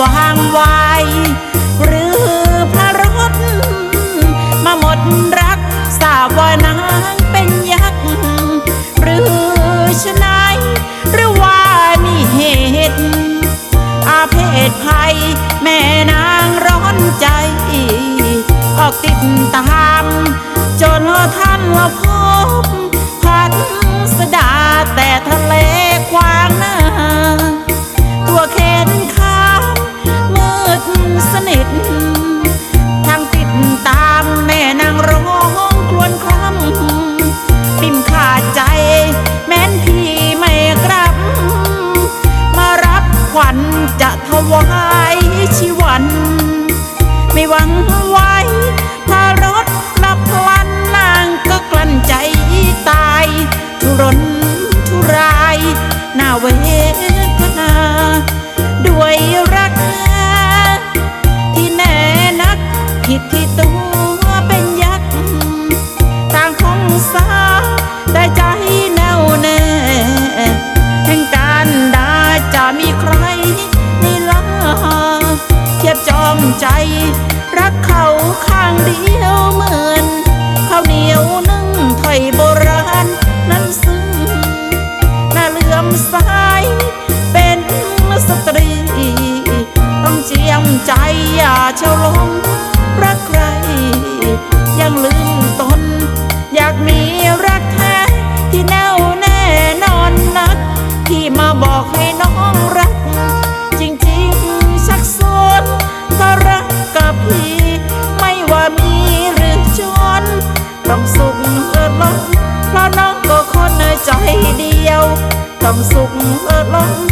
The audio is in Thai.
วางไวหรือพระรถมาหมดรักสาวว่านางเป็นยักษ์หรือชนายหรือว่ามีเหตุอาเพศภัยแม่นางร้อนใจ ออกติดตาม จนท่านพบพันสดาแต่ทะเลกว้างหน้า ขวัญจะถวายชีวัน ไม่หวัง รักเขาข้างเดียวเหมือนข้าวเหนียวนึ่งถ้อยโบราณนั้นซึ้งน่าเลื่อมใส ว่ามีหรือจน ต้องสุขเลิศล้นเพราะน้องก็คนใจเดียว ต้องสุขเลิศล้น